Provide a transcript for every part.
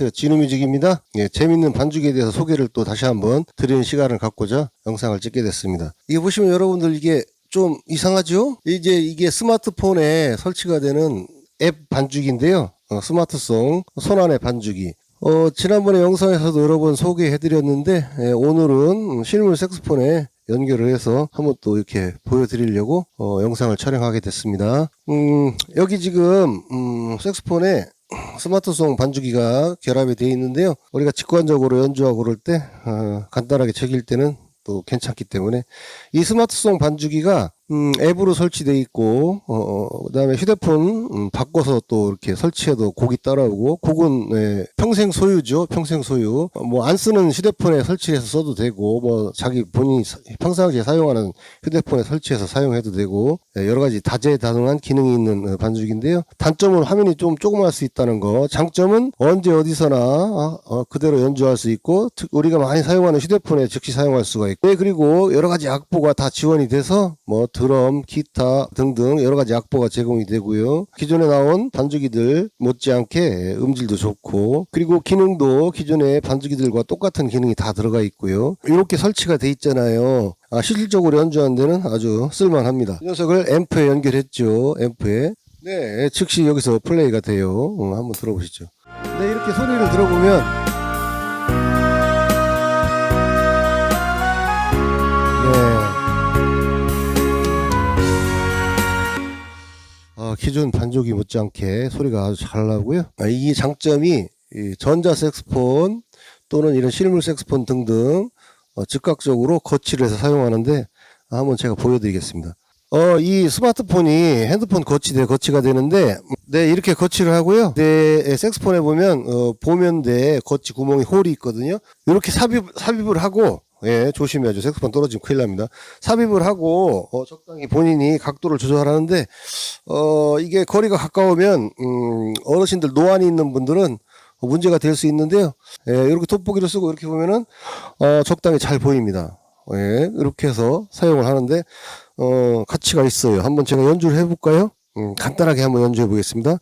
안녕하세요. 진우뮤직입니다. 예, 재밌는 반죽에 대해서 소개를 또 다시 한번 드리는 시간을 갖고자 영상을 찍게 됐습니다. 이게 보시면 여러분들 이게 좀 이상하죠? 이제 이게 스마트폰에 설치가 되는 앱 반죽인데요. 어, 스마트송 손안의 반죽이. 어, 지난번에 영상에서도 여러 번 소개해드렸는데 예, 오늘은 실물 색스폰에 연결을 해서 한번 또 이렇게 보여드리려고 어, 영상을 촬영하게 됐습니다. 음, 여기 지금 음, 색스폰에 스마트송 반주기가 결합이 되어 있는데요. 우리가 직관적으로 연주하고 그럴 때 어, 간단하게 즐길 때는 또 괜찮기 때문에 이 스마트송 반주기가 음, 앱으로 설치되어 있고 어, 어, 그다음에 휴대폰 음, 바꿔서 또 이렇게 설치해도 곡이 따라오고 곡은 네, 평생 소유죠 평생 소유. 뭐안 쓰는 휴대폰에 설치해서 써도 되고 뭐 자기 본인이 사- 평상시에 사용하는 휴대폰에 설치해서 사용해도 되고 네, 여러 가지 다재다능한 기능이 있는 어, 반죽인데요. 단점은 화면이 좀 조그마할 수 있다는 거. 장점은 언제 어디서나 어, 어, 그대로 연주할 수 있고 특- 우리가 많이 사용하는 휴대폰에 즉시 사용할 수가 있고. 네, 그리고 여러 가지 악보가 다 지원이 돼서 뭐 드럼, 기타 등등 여러 가지 악보가 제공이 되고요. 기존에 나온 반주기들 못지않게 음질도 좋고 그리고 기능도 기존의 반주기들과 똑같은 기능이 다 들어가 있고요. 이렇게 설치가 돼 있잖아요. 아, 실질적으로 연주하는 데는 아주 쓸만합니다. 이 녀석을 앰프에 연결했죠. 앰프에. 네, 즉시 여기서 플레이가 돼요. 어, 한번 들어보시죠. 네, 이렇게 소리를 들어보면 기존 반죽이 못지않게 소리가 아주 잘 나고요. 아, 이 장점이 이 전자 색스폰 또는 이런 실물 색스폰 등등 어, 즉각적으로 거치를 해서 사용하는데 한번 제가 보여드리겠습니다. 어, 이 스마트폰이 핸드폰 거치대 거치가 되는데, 네, 이렇게 거치를 하고요. 네, 색스폰에 보면, 어, 보면대 거치 구멍이 홀이 있거든요. 이렇게 삽입, 삽입을 하고, 예, 조심해야죠. 색스폰 떨어지면 큰일 납니다. 삽입을 하고, 어, 적당히 본인이 각도를 조절하는데, 어, 이게 거리가 가까우면, 음, 어르신들 노안이 있는 분들은 문제가 될 수 있는데요. 예, 이렇게 돋보기를 쓰고 이렇게 보면은, 어, 적당히 잘 보입니다. 예, 이렇게 해서 사용을 하는데, 어, 가치가 있어요. 한번 제가 연주를 해볼까요? 음, 간단하게 한번 연주해 보겠습니다.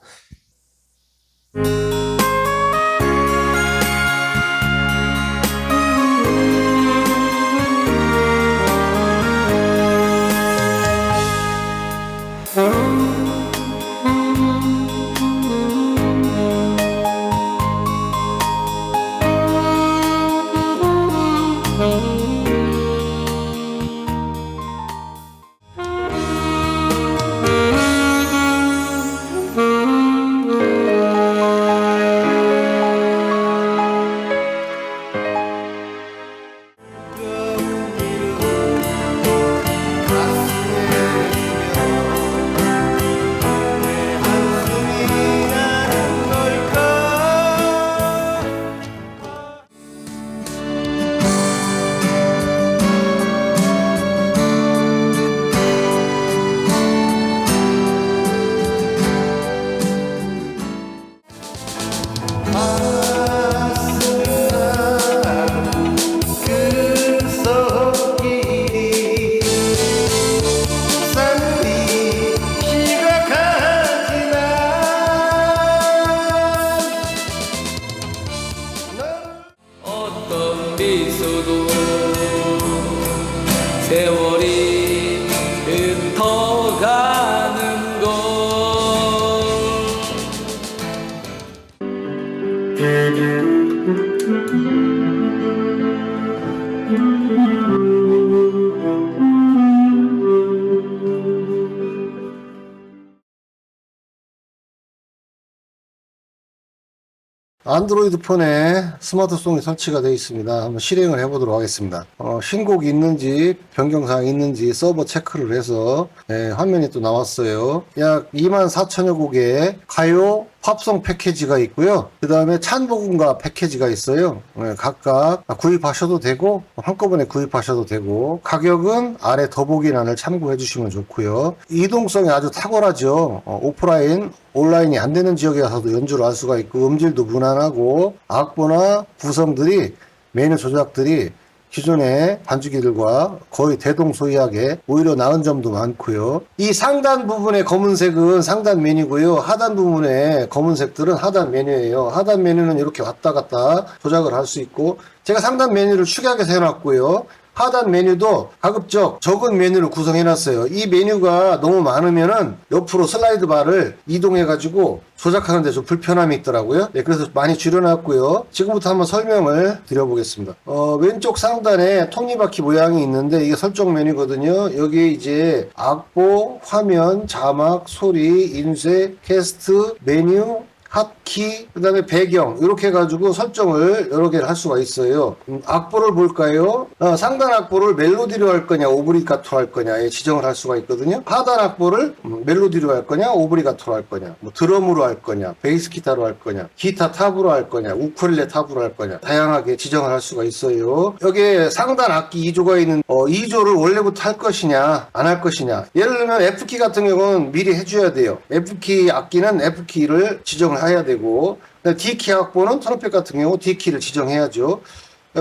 안드로이드 폰에 스마트송이 설치가 되어 있습니다. 한번 실행을 해보도록 하겠습니다. 어, 신곡이 있는지 변경사항이 있는지 서버 체크를 해서 예, 화면이 또 나왔어요. 약 2만 4천여 곡의 가요 팝송 패키지가 있고요. 그 다음에 찬복음가 패키지가 있어요. 예, 각각 구입하셔도 되고 한꺼번에 구입하셔도 되고 가격은 아래 더보기란을 참고해 주시면 좋고요. 이동성이 아주 탁월하죠. 어, 오프라인 온라인이 안 되는 지역에 가서도 연주를 할 수가 있고 음질도 무난하고 악보나 구성들이 메뉴 조작들이 기존의 반주기들과 거의 대동소이하게 오히려 나은 점도 많고요. 이 상단 부분의 검은색은 상단 메뉴고요. 하단 부분의 검은색들은 하단 메뉴예요. 하단 메뉴는 이렇게 왔다 갔다 조작을 할 수 있고 제가 상단 메뉴를 축약해서 해놨고요. 하단 메뉴도 가급적 적은 메뉴를 구성해 놨어요. 이 메뉴가 너무 많으면은 옆으로 슬라이드 바를 이동해 가지고 조작하는데 좀 불편함이 있더라고요. 네, 그래서 많이 줄여놨고요. 지금부터 한번 설명을 드려보겠습니다. 어, 왼쪽 상단에 톱니바퀴 모양이 있는데 이게 설정 메뉴거든요. 여기에 이제 악보, 화면, 자막, 소리, 인쇄, 캐스트, 메뉴, 핫키, 그 다음에 배경, 이렇게 해가지고 설정을 여러 개를 할 수가 있어요. 음, 악보를 볼까요? 어, 상단 악보를 멜로디로 할 거냐, 오브리가토로 할 거냐에 지정을 할 수가 있거든요. 하단 악보를 음, 멜로디로 할 거냐, 오브리가토로 할 거냐, 뭐 드럼으로 할 거냐, 베이스 기타로 할 거냐, 기타 탑으로 할 거냐, 우쿨렐레 탑으로 할 거냐, 다양하게 지정을 할 수가 있어요. 여기에 상단 악기 2조가 있는, 어, 2조를 원래부터 할 것이냐, 안 할 것이냐. 예를 들면 F키 같은 경우는 미리 해줘야 돼요. F키 악기는 F키를 지정을 해야 되고, D키 악보는 트럼펫 같은 경우 D키를 지정해야죠.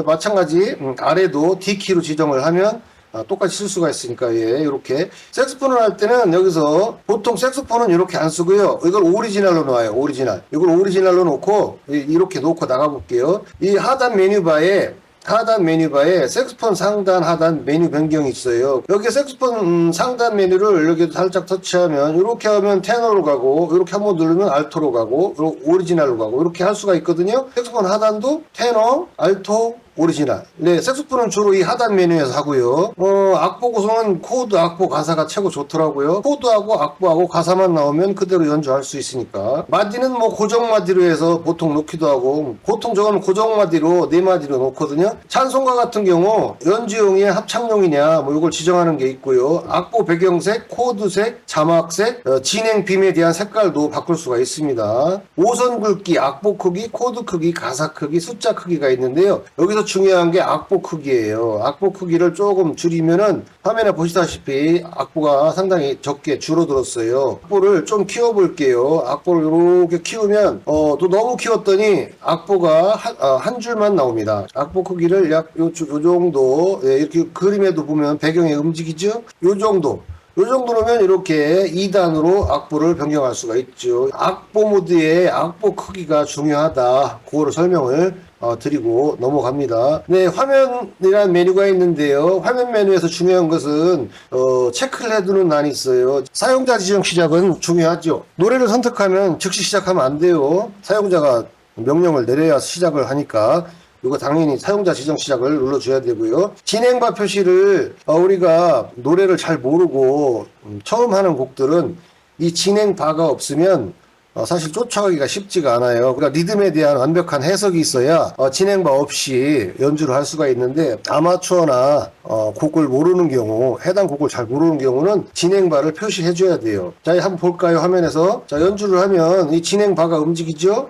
마찬가지 음, 아래도 D키로 지정을 하면 아, 똑같이 쓸 수가 있으니까 예 이렇게. 색소폰을 할 때는 여기서 보통 색소폰은 이렇게 안 쓰고요. 이걸 오리지널로 놓아요 오리지널. 이걸 오리지널로 놓고 이- 이렇게 놓고 나가 볼게요. 이 하단 메뉴바에 하단 메뉴바에 색소폰 상단 하단 메뉴 변경이 있어요. 여기 색소폰 음, 상단 메뉴를 여기 살짝 터치하면 이렇게 하면 테너로 가고 이렇게 한번 누르면 알토로 가고 오리지널로 가고 이렇게 할 수가 있거든요. 색소폰 하단도 테너 알토 오리지널. 네, 색소폰은 주로 이 하단 메뉴에서 하고요. 어, 악보 구성은 코드, 악보, 가사가 최고 좋더라고요. 코드하고 악보하고 가사만 나오면 그대로 연주할 수 있으니까. 마디는 뭐 고정 마디로 해서 보통 놓기도 하고, 보통 저건 고정 마디로 네 마디로 놓거든요. 찬송가 같은 경우 연주용이냐 합창용이냐 뭐 이걸 지정하는 게 있고요. 악보 배경색, 코드색, 자막색, 어, 진행 빔에 대한 색깔도 바꿀 수가 있습니다. 오선 굵기, 악보 크기, 코드 크기, 가사 크기, 숫자 크기가 있는데요. 여기서 중요한 게 악보 크기예요. 악보 크기를 조금 줄이면은 화면에 보시다시피 악보가 상당히 적게 줄어들었어요. 악보를 좀 키워볼게요. 악보를 이렇게 키우면 어, 또 너무 키웠더니 악보가 한, 어, 한 줄만 나옵니다. 악보 크기를 약 요, 요 정도 예, 이렇게 그림에도 보면 배경이 움직이죠. 요 정도. 요 정도면 이렇게 2단으로 악보를 변경할 수가 있죠. 악보 모드의 악보 크기가 중요하다. 그거를 설명을 어, 드리고 넘어갑니다. 네, 화면이라는 메뉴가 있는데요. 화면 메뉴에서 중요한 것은 어, 체크를 해두는 난이 있어요. 사용자 지정 시작은 중요하죠. 노래를 선택하면 즉시 시작하면 안 돼요. 사용자가 명령을 내려야 시작을 하니까 이거 당연히 사용자 지정 시작을 눌러줘야 되고요. 진행바 표시를 어, 우리가 노래를 잘 모르고 음, 처음 하는 곡들은 이 진행 바가 없으면 어, 사실 쫓아가기가 쉽지가 않아요. 그러니까 리듬에 대한 완벽한 해석이 있어야 어, 진행바 없이 연주를 할 수가 있는데 아마추어나 어, 곡을 모르는 경우 해당 곡을 잘 모르는 경우는 진행바를 표시해 줘야 돼요. 자, 한번 볼까요? 화면에서 자 연주를 하면 이 진행바가 움직이죠.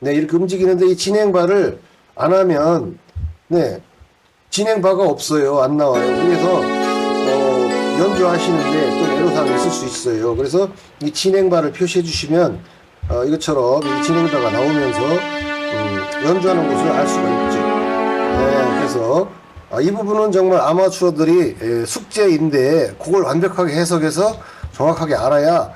네, 이렇게 움직이는데 이 진행바를 안 하면 네 진행바가 없어요. 안 나와요. 그래서 어, 연주하시는데 또 애로사항이 있을 수 있어요. 그래서 이 진행바를 표시해 주시면 어, 이것처럼 이 진행바가 나오면서 음, 연주하는 것을 알 수가 있죠. 네, 그래서 아, 이 부분은 정말 아마추어들이 에, 숙제인데 그걸 완벽하게 해석해서 정확하게 알아야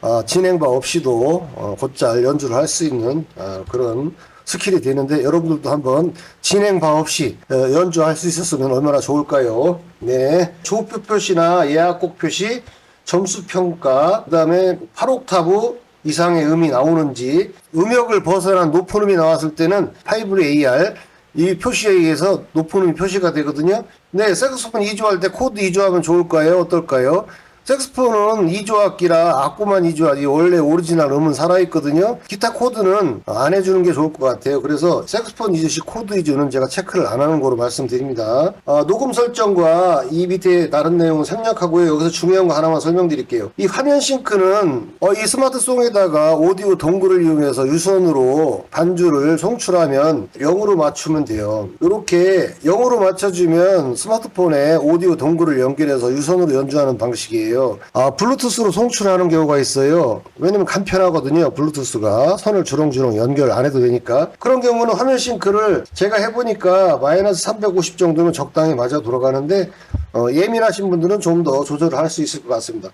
아, 진행바 없이도 어, 곧잘 연주를 할 수 있는 아, 그런 스킬이 되는데 여러분들도 한번 진행바 없이 어, 연주할 수 있었으면 얼마나 좋을까요? 네, 조표 표시나 예약곡 표시, 점수 평가, 그 다음에 8옥타브 이상의 음이 나오는지 음역을 벗어난 높은 음이 나왔을 때는 5의 AR 이 표시에 의해서 높은 음이 표시가 되거든요. 네, 색소폰 2조 할 때 코드 2조 하면 좋을까요? 어떨까요? 색스폰은 2조 악기라 악보만 2조 하지 원래 오리지널 음은 살아있거든요. 기타 코드는 안 해주는 게 좋을 것 같아요. 그래서 색스폰 2조씩 코드 2조는 제가 체크를 안 하는 거로 말씀드립니다. 아, 녹음 설정과 이 밑에 다른 내용은 생략하고요. 여기서 중요한 거 하나만 설명드릴게요. 이 화면 싱크는 어, 이 스마트송에다가 오디오 동굴을 이용해서 유선으로 반주를 송출하면 0으로 맞추면 돼요. 이렇게 0으로 맞춰주면 스마트폰에 오디오 동굴을 연결해서 유선으로 연주하는 방식이에요. 있는데요. 아, 블루투스로 송출하는 경우가 있어요. 왜냐면 간편하거든요. 블루투스가 선을 주렁주렁 연결 안 해도 되니까. 그런 경우는 화면 싱크를 제가 해보니까 마이너스 350 정도면 적당히 맞아 돌아가는데 어, 예민하신 분들은 좀 더 조절을 할 수 있을 것 같습니다.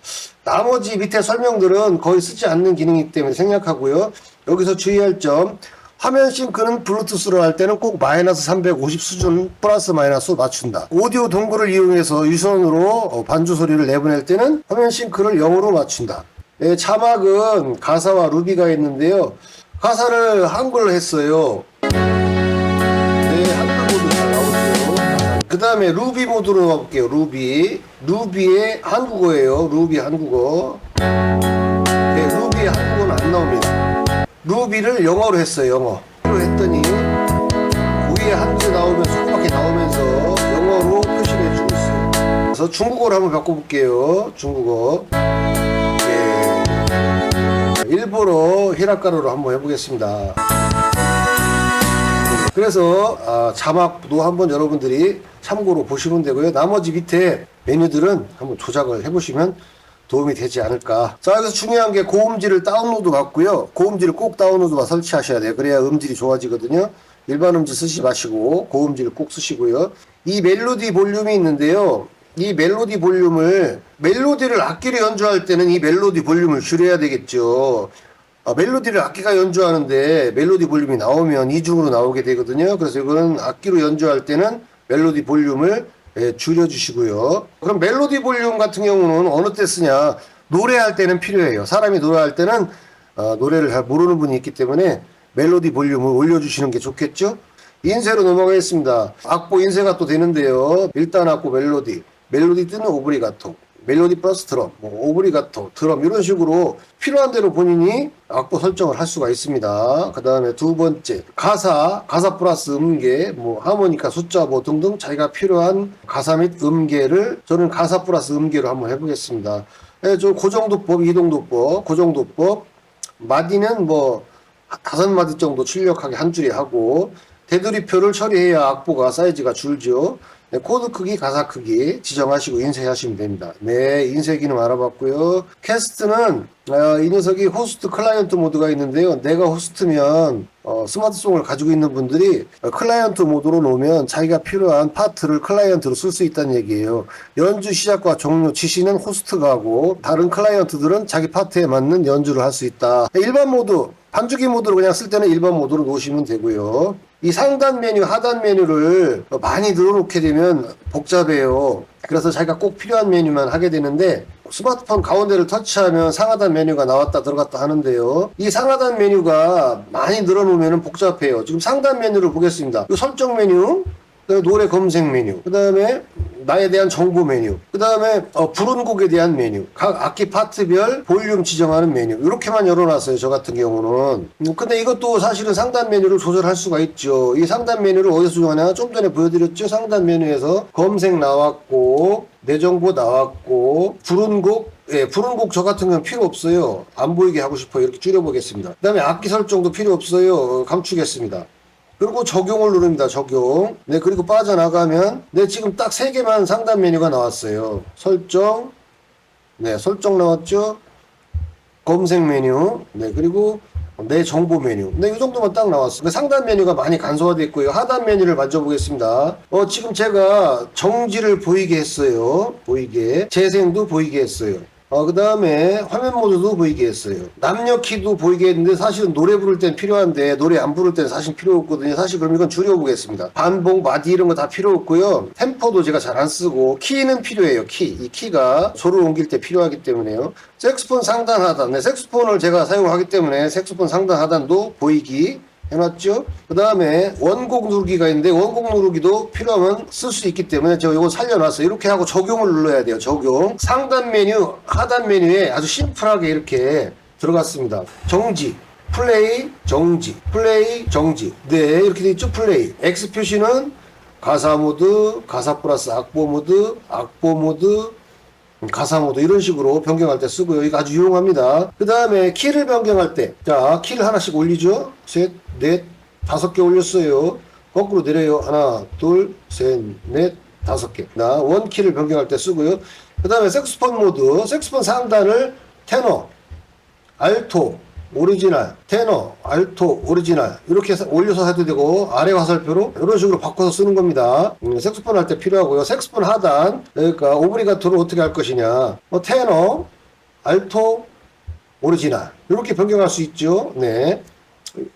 나머지 밑에 설명들은 거의 쓰지 않는 기능이기 때문에 생략하고요. 여기서 주의할 점 화면 싱크는 블루투스로 할 때는 꼭 마이너스 350 수준 플러스 마이너스 맞춘다. 오디오 동굴을 이용해서 유선으로 어, 반주 소리를 내보낼 때는 화면 싱크를 0으로 맞춘다. 예, 자막은 가사와 루비가 있는데요. 가사를 한글로 했어요. 네. 그 다음에 루비 모드로 가볼게요. 루비. 루비의 한국어예요. 루비 한국어. 네, 루비의 한국어는 안 나옵니다. 루비를 영어로 했어요. 영어. 로 했더니 위에 한글 나오면 조그맣게 나오면서 영어로 표시를 해주고 있어요. 그래서 중국어로 한번 바꿔볼게요. 중국어. 예. 일본어 히라가루로 한번 해보겠습니다. 그래서 아, 자막도 한번 여러분들이 참고로 보시면 되고요. 나머지 밑에 메뉴들은 한번 조작을 해보시면 도움이 되지 않을까. 자, 여기서 중요한 게 고음질을 다운로드 받고요. 고음질을 꼭 다운로드 만 설치하셔야 돼요. 그래야 음질이 좋아지거든요. 일반 음질 쓰지 마시고 고음질을 꼭 쓰시고요. 이 멜로디 볼륨이 있는데요. 이 멜로디 볼륨을 멜로디를 악기로 연주할 때는 이 멜로디 볼륨을 줄여야 되겠죠. 아, 멜로디를 악기가 연주하는데 멜로디 볼륨이 나오면 이중으로 나오게 되거든요. 그래서 이거는 악기로 연주할 때는 멜로디 볼륨을 예, 줄여주시고요. 그럼 멜로디 볼륨 같은 경우는 어느 때 쓰냐? 노래할 때는 필요해요. 사람이 노래할 때는 어, 노래를 잘 모르는 분이 있기 때문에 멜로디 볼륨을 올려주시는 게 좋겠죠? 인쇄로 넘어가겠습니다. 악보 인쇄가 또 되는데요. 일단 악보 멜로디, 멜로디 뜨는 오브리가토, 멜로디 플러스 드럼, 뭐 오브리가토, 드럼 이런 식으로 필요한 대로 본인이 악보 설정을 할 수가 있습니다. 그 다음에 두 번째 가사, 가사 플러스 음계, 뭐 하모니카 숫자 뭐 등등 자기가 필요한 가사 및 음계를 저는 가사 플러스 음계로 한번 해보겠습니다. 예, 저 고정도법, 이동도법, 고정도법, 마디는 뭐 다섯 마디 정도 출력하게 한 줄에 하고 테두리표를 처리해야 악보가 사이즈가 줄죠. 네, 코드 크기, 가사 크기 지정하시고 인쇄하시면 됩니다. 네, 인쇄 기능 알아봤고요. 캐스트는 어, 이 녀석이 호스트 클라이언트 모드가 있는데요. 내가 호스트면 어, 스마트송을 가지고 있는 분들이 어, 클라이언트 모드로 놓으면 자기가 필요한 파트를 클라이언트로 쓸 수 있다는 얘기예요. 연주 시작과 종료 지시는 호스트가 하고 다른 클라이언트들은 자기 파트에 맞는 연주를 할 수 있다. 일반 모드 반주기 모드로 그냥 쓸 때는 일반 모드로 놓으시면 되고요. 이 상단 메뉴, 하단 메뉴를 많이 늘어놓게 되면 복잡해요. 그래서 자기가 꼭 필요한 메뉴만 하게 되는데 스마트폰 가운데를 터치하면 상하단 메뉴가 나왔다 들어갔다 하는데요. 이 상하단 메뉴가 많이 늘어놓으면 복잡해요. 지금 상단 메뉴를 보겠습니다. 이 설정 메뉴, 그다음에 노래 검색 메뉴, 그 다음에 나에 대한 정보 메뉴, 그 다음에 어, 부른 곡에 대한 메뉴, 각 악기 파트별 볼륨 지정하는 메뉴 이렇게만 열어놨어요. 저 같은 경우는. 음, 근데 이것도 사실은 상단 메뉴를 조절할 수가 있죠. 이 상단 메뉴를 어디서 조정하냐? 좀 전에 보여드렸죠. 상단 메뉴에서 검색 나왔고 내 정보 나왔고 부른 곡 예, 부른 곡 저 같은 경우는 필요 없어요. 안 보이게 하고 싶어요. 이렇게 줄여보겠습니다. 그 다음에 악기 설정도 필요 없어요. 어, 감추겠습니다. 그리고 적용을 누릅니다. 적용. 네, 그리고 빠져나가면, 네, 지금 딱 세 개만 상단 메뉴가 나왔어요. 설정. 네, 설정 나왔죠? 검색 메뉴. 네, 그리고 내 정보 메뉴. 네, 이 정도만 딱 나왔어요. 상단 메뉴가 많이 간소화되어 있고요. 하단 메뉴를 만져보겠습니다. 어, 지금 제가 정지를 보이게 했어요. 보이게. 재생도 보이게 했어요. 어, 그 다음에 화면 모드도 보이게 했어요. 남녀 키도 보이게 했는데 사실은 노래 부를 땐 필요한데 노래 안 부를 땐 사실 필요 없거든요. 사실 그럼 이건 줄여보겠습니다. 반복, 마디 이런 거 다 필요 없고요. 템포도 제가 잘 안 쓰고 키는 필요해요. 키. 이 키가 소를 옮길 때 필요하기 때문에요. 색스폰 상단 하단. 네, 색스폰을 제가 사용하기 때문에 색스폰 상단 하단도 보이기 해놨죠. 그 다음에 원곡 누르기가 있는데 원곡 누르기도 필요하면 쓸 수 있기 때문에 제가 이거 살려놨어요. 이렇게 하고 적용을 눌러야 돼요. 적용. 상단 메뉴, 하단 메뉴에 아주 심플하게 이렇게 들어갔습니다. 정지. 플레이, 정지. 플레이, 정지. 네, 이렇게 돼 있죠. 플레이. X 표시는 가사 모드, 가사 플러스 악보 모드, 악보 모드, 가사 모드 이런 식으로 변경할 때 쓰고요. 이거 아주 유용합니다. 그 다음에 키를 변경할 때, 자, 키를 하나씩 올리죠. 셋, 넷, 다섯 개 올렸어요. 거꾸로 내려요. 하나, 둘, 셋, 넷, 다섯 개. 나 원키를 변경할 때 쓰고요. 그 다음에 색스폰 모드, 색스폰 상단을 테너, 알토, 오리지널, 테너, 알토, 오리지널 이렇게 해서 올려서 해도 되고 아래 화살표로 이런 식으로 바꿔서 쓰는 겁니다. 음, 색스폰 할 때 필요하고요. 색스폰 하단 그러니까 오브리가토를 어떻게 할 것이냐. 뭐 테너, 알토, 오리지널 이렇게 변경할 수 있죠. 네.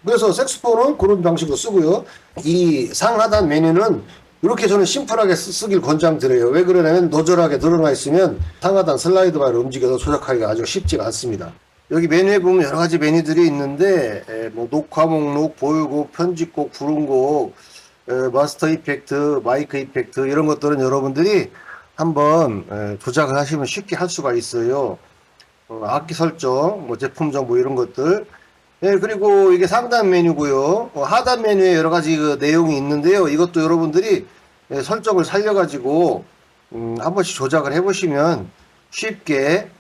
그래서 색스폰은 그런 방식으로 쓰고요. 이 상하단 메뉴는 이렇게 저는 심플하게 쓰, 쓰길 권장드려요. 왜 그러냐면 노절하게 드러나 있으면 상하단 슬라이드 바를 움직여서 조작하기가 아주 쉽지가 않습니다. 여기 메뉴에 보면 여러 가지 메뉴들이 있는데 에, 뭐 녹화 목록, 보유곡, 편집곡, 부른곡, 에, 마스터 이펙트, 마이크 이펙트 이런 것들은 여러분들이 한번 에, 조작을 하시면 쉽게 할 수가 있어요. 어, 악기 설정, 뭐 제품 정보 이런 것들. 예, 그리고 이게 상단 메뉴고요. 어, 하단 메뉴에 여러 가지 그 내용이 있는데요. 이것도 여러분들이 예, 설정을 살려가지고 음, 한 번씩 조작을 해보시면 쉽게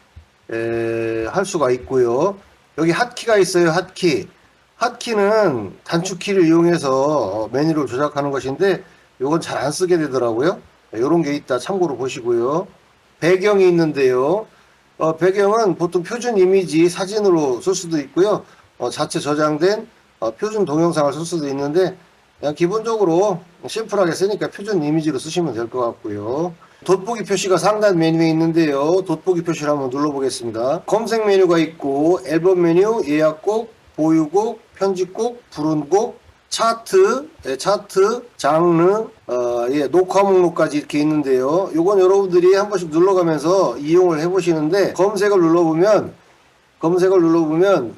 에, 할 수가 있고요. 여기 핫키가 있어요. 핫키. 핫키는 단축키를 이용해서 어, 메뉴를 조작하는 것인데 이건 잘 안 쓰게 되더라고요. 이런 게 있다. 참고로 보시고요. 배경이 있는데요. 어, 배경은 보통 표준 이미지 사진으로 쓸 수도 있고요. 어, 자체 저장된 어, 표준 동영상을 쓸 수도 있는데 그냥 기본적으로 심플하게 쓰니까 표준 이미지로 쓰시면 될 것 같고요. 돋보기 표시가 상단 메뉴에 있는데요. 돋보기 표시를 한번 눌러보겠습니다. 검색 메뉴가 있고 앨범 메뉴, 예약곡, 보유곡, 편집곡, 부른 곡, 차트, 예, 차트, 장르, 어, 예, 녹화 목록까지 이렇게 있는데요. 요건 여러분들이 한 번씩 눌러가면서 이용을 해보시는데 검색을 눌러보면 검색을 눌러보면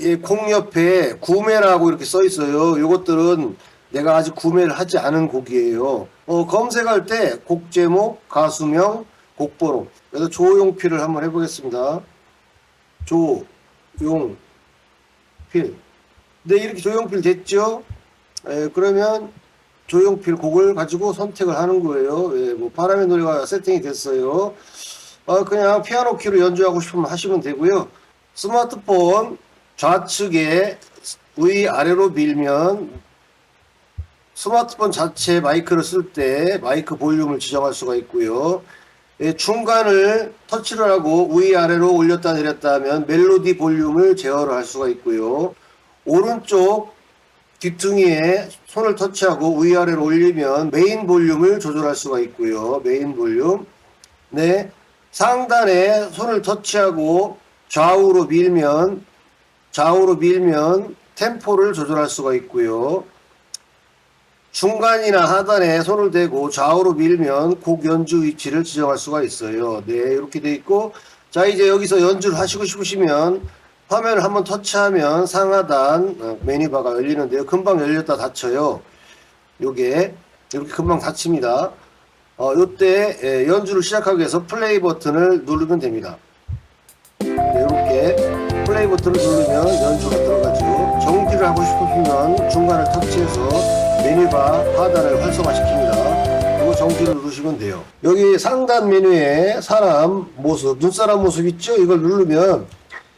예, 콩 옆에 구매라고 이렇게 써 있어요. 요것들은 내가 아직 구매를 하지 않은 곡이에요. 어, 검색할 때 곡 제목, 가수명, 곡번호. 그래서 조용필을 한번 해보겠습니다. 조용필. 네, 이렇게 조용필 됐죠? 예, 그러면 조용필 곡을 가지고 선택을 하는 거예요. 예, 뭐 바람의 노래가 세팅이 됐어요. 어, 그냥 피아노 키로 연주하고 싶으면 하시면 되고요. 스마트폰 좌측에 위 아래로 밀면 스마트폰 자체 마이크를 쓸 때 마이크 볼륨을 지정할 수가 있고요. 예, 중간을 터치를 하고 위아래로 올렸다 내렸다 하면 멜로디 볼륨을 제어를 할 수가 있고요. 오른쪽 귀퉁이에 손을 터치하고 위아래로 올리면 메인 볼륨을 조절할 수가 있고요. 메인 볼륨. 네. 상단에 손을 터치하고 좌우로 밀면 좌우로 밀면 템포를 조절할 수가 있고요. 중간이나 하단에 손을 대고 좌우로 밀면 곡 연주 위치를 지정할 수가 있어요. 네, 이렇게 돼 있고 자 이제 여기서 연주를 하시고 싶으시면 화면을 한번 터치하면 상하단 어, 메뉴바가 열리는데요. 금방 열렸다 닫혀요. 요게 이렇게 금방 닫힙니다. 어, 요때 예, 연주를 시작하기 위해서 플레이 버튼을 누르면 됩니다. 네, 이렇게 플레이 버튼을 누르면 연주가 들어가죠. 정지를 하고 싶으면 중간을 터치해서 메뉴바 하단을 활성화시킵니다. 그리고 정지를 누르시면 돼요. 여기 상단 메뉴에 사람 모습, 눈사람 모습 있죠? 이걸 누르면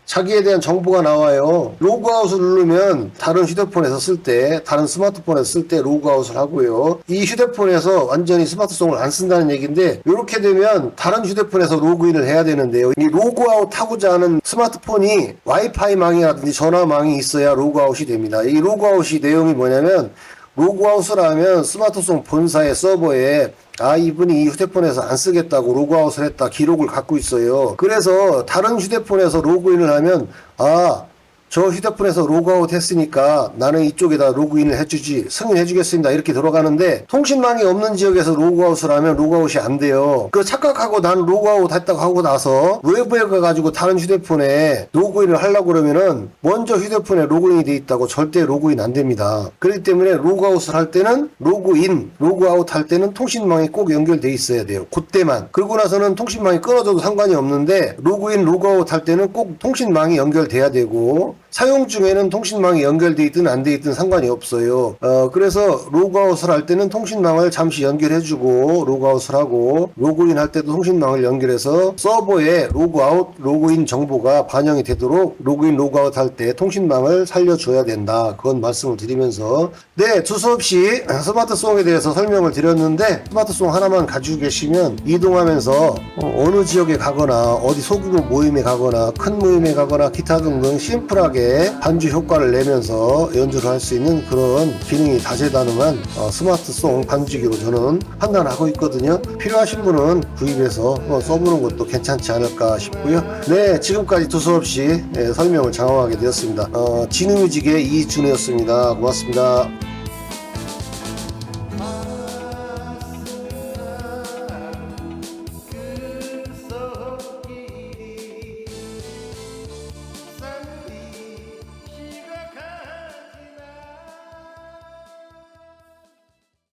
자기에 대한 정보가 나와요. 로그아웃을 누르면 다른 휴대폰에서 쓸 때, 다른 스마트폰에서 쓸 때 로그아웃을 하고요. 이 휴대폰에서 완전히 스마트송을 안 쓴다는 얘기인데, 이렇게 되면 다른 휴대폰에서 로그인을 해야 되는데요. 이 로그아웃 하고자 하는 스마트폰이 와이파이망이라든지 전화망이 있어야 로그아웃이 됩니다. 이 로그아웃이 내용이 뭐냐면, 로그아웃을 하면 스마트폰 본사의 서버에 아 이분이 이 휴대폰에서 안 쓰겠다고 로그아웃을 했다 기록을 갖고 있어요. 그래서 다른 휴대폰에서 로그인을 하면 아 저 휴대폰에서 로그아웃 했으니까 나는 이쪽에다 로그인을 해주지 승인해주겠습니다. 이렇게 들어가는데 통신망이 없는 지역에서 로그아웃을 하면 로그아웃이 안 돼요. 그 착각하고 난 로그아웃 했다고 하고 나서 외부에 가가지고 다른 휴대폰에 로그인을 하려고 그러면은 먼저 휴대폰에 로그인이 돼 있다고 절대 로그인 안 됩니다. 그렇기 때문에 로그아웃을 할 때는 로그인 로그아웃 할 때는 통신망이 꼭 연결돼 있어야 돼요. 그때만. 그러고 나서는 통신망이 끊어져도 상관이 없는데 로그인 로그아웃 할 때는 꼭 통신망이 연결돼야 되고 사용 중에는 통신망이 연결돼 있든 안 돼 있든 상관이 없어요. 어, 그래서 로그아웃을 할 때는 통신망을 잠시 연결해주고 로그아웃을 하고 로그인 할 때도 통신망을 연결해서 서버에 로그아웃, 로그인 정보가 반영이 되도록 로그인, 로그아웃 할 때 통신망을 살려줘야 된다. 그건 말씀을 드리면서 네, 두서없이 스마트송에 대해서 설명을 드렸는데 스마트송 하나만 가지고 계시면 이동하면서 어, 어느 지역에 가거나 어디 소규모 모임에 가거나 큰 모임에 가거나 기타 등등 심플하게 반주 효과를 내면서 연주를 할 수 있는 그런 기능이 다재다능한 어, 스마트송 반주기로 저는 판단하고 있거든요. 필요하신 분은 구입해서 어, 써보는 것도 괜찮지 않을까 싶고요. 네, 지금까지 두서없이 예, 설명을 장황하게 되었습니다. 어, 진우뮤직의 이준우였습니다. 고맙습니다.